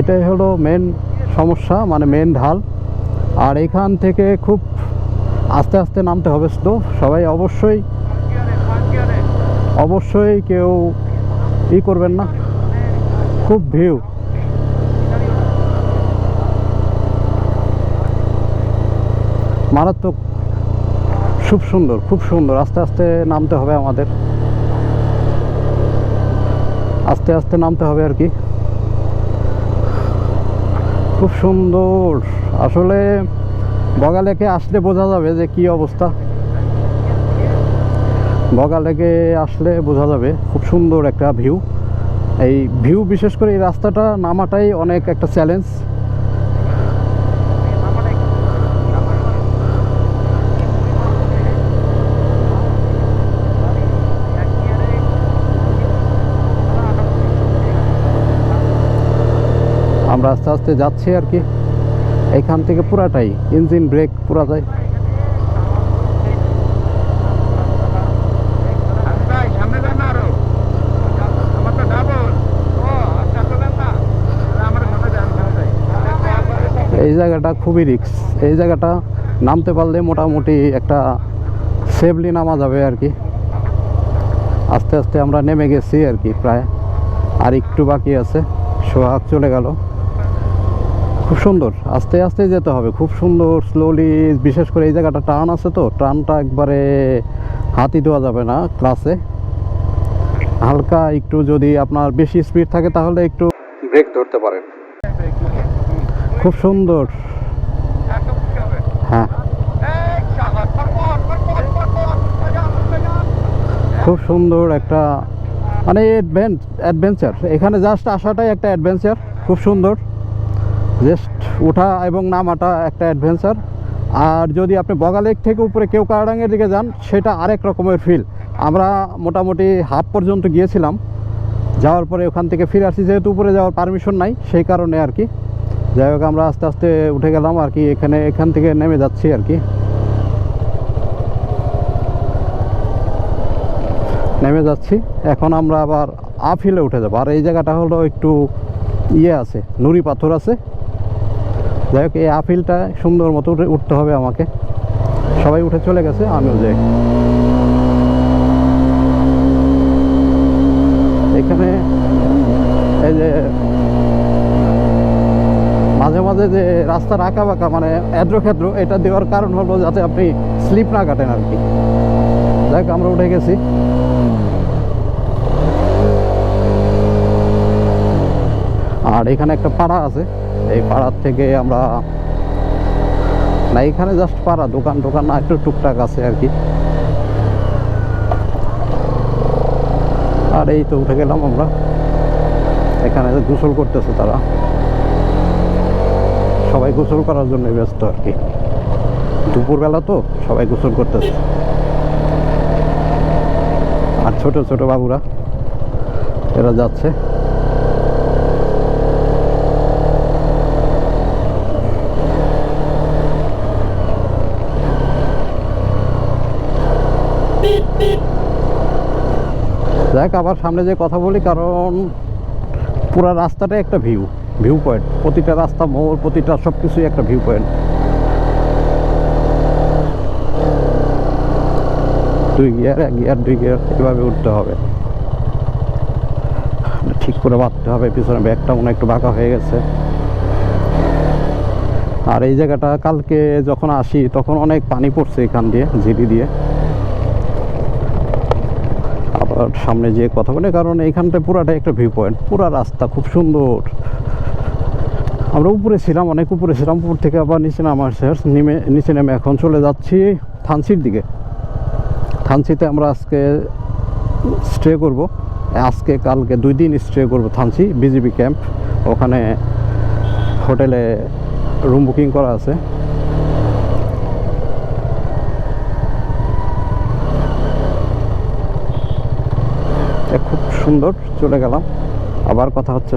এটাই হলো মেন সমস্যা মানে মেন ঢাল। আর এখান থেকে খুব আস্তে আস্তে নামতে হবে তো। সবাই অবশ্যই অবশ্যই কেউ ই করবেন না। খুব ভিউ। মারাত্মক, খুব সুন্দর খুব সুন্দর। আস্তে আস্তে নামতে হবে আমাদের। আস্তে আস্তে নামতে হবে আর কি। খুব সুন্দর। আসলে বগালেকে আসলে বোঝা যাবে যে কি অবস্থা। বগালেকে আসলে বোঝা যাবে, খুব সুন্দর একটা ভিউ এই ভিউ বিশেষ করে এই রাস্তাটা নামাটাই অনেক একটা চ্যালেঞ্জ আমরা আস্তে আস্তে যাচ্ছি আর কি। এখান থেকে পুরাটাই, ইঞ্জিন ব্রেক পুরা যায়। ভাই সামনে যান না আরও আমার তো ডাবল ও তো যান না আমার সামনে যান সামনে যাই এই জায়গাটা খুবই রিক্স। এই জায়গাটা নামতে পারলে মোটামুটি একটা সেফলি নামা যাবে আর কি। আস্তে আস্তে আমরা নেমে গেছি আর কি প্রায়। আর একটু বাকি আছে, সোহাগ চলে গেল। খুব সুন্দর। আস্তে আস্তে যেতে হবে, খুব সুন্দর স্লোলি বিশেষ করে এই জায়গাটা টার্ন আছে তো টার্নটা একবারে হাতি দেওয়া যাবে না ক্লাসে হালকা একটু যদি আপনার বেশি স্পিড থাকে তাহলে একটু ব্রেক ধরতে পারেন। খুব সুন্দর। হ্যাঁ। খুব সুন্দর একটা মানে অ্যাডভেঞ্চার এখানে জাস্ট আসাটাই একটা অ্যাডভেঞ্চার খুব সুন্দর। জাস্ট ওঠা এবং নামাটা একটা অ্যাডভেঞ্চার আর যদি আপনি বগালেক থেকে উপরে কেউ কারাডাঙ্গের দিকে যান, সেটা আরেক রকমের ফিল আমরা মোটামুটি হাফ পর্যন্ত গিয়েছিলাম। যাওয়ার পরে ওখান থেকে ফিরে আসছি যেহেতু উপরে যাওয়ার পারমিশন নাই, সেই কারণে আর কি। যাই হোক, আমরা আস্তে আস্তে উঠে গেলাম আর কি, এখানে, এখান থেকে নেমে যাচ্ছি আর কি। নেমে যাচ্ছি। এখন আমরা আবার আপ হিলে উঠে যাব। আর এই জায়গাটা হলো একটু ইয়ে আছে, নুড়ি পাথর আছে। যাই হোক, এই আপিলটা সুন্দর মতো উঠে, উঠতে হবে আমাকে। সবাই উঠে চলে গেছে, আমিও যাই। এখানে এই যে মাঝে মাঝে যে রাস্তার আঁকা বাঁকা মানে এদ্র ক্ষেত্র এটা দেওয়ার কারণ হলো যাতে আপনি স্লিপ না কাটেন আর কি। দেখ আমরা উঠে গেছি। আর এখানে একটা পাড়া আছে। এই পাড়ার থেকে আমরা না, এখানে জাস্ট পাড়া, দোকান টোকান না, একটু টুকটাক আছে আর কি। আর এই তো উঠে গেলাম আমরা। এখানে গোসল করতেছে তারা। সবাই গোসল করার জন্য ব্যস্ত আর কি। দুপুরবেলা তো সবাই গোসল করতেছে। আর ছোট ছোট বাবুরা, এরা যাচ্ছে। দেখ, আবার সামনে যে কথা বলি, কারণ পুরা রাস্তাটাই একটা ভিউ ভিউ পয়েন্ট প্রতিটা রাস্তা, মোড়, প্রতিটা সব কিছুই একটা ভিউ পয়েন্ট দুই গিয়ার এক গিয়ার দুই গিয়ার এভাবে উঠতে হবে। ঠিক করে বাঁধতে হবে, পিছনে ব্যাগটা মনে একটু বাঁকা হয়ে গেছে। আর এই জায়গাটা কালকে যখন আসি, তখন অনেক পানি পড়ছে এখান দিয়ে জিডি দিয়ে। সামনে যে কথা বলে, কারণ এইখানটা পুরাটাই একটা ভিউ পয়েন্ট পুরা রাস্তা খুব সুন্দর। আমরা উপরে ছিলাম, অনেক উপরে ছিলাম, উপর থেকে আবার নিচে নামার শেষ নেমে, নিচে নেমে এখন চলে যাচ্ছি থানসির দিকে। থানসিতে আমরা আজকে স্টে করব। আজকে, কালকে দুই দিন স্টে করব থানসি বিজিবি ক্যাম্প ওখানে হোটেলে রুম বুকিং করা আছে এ খুব সুন্দর চলে গেলাম। আবার কথা হচ্ছে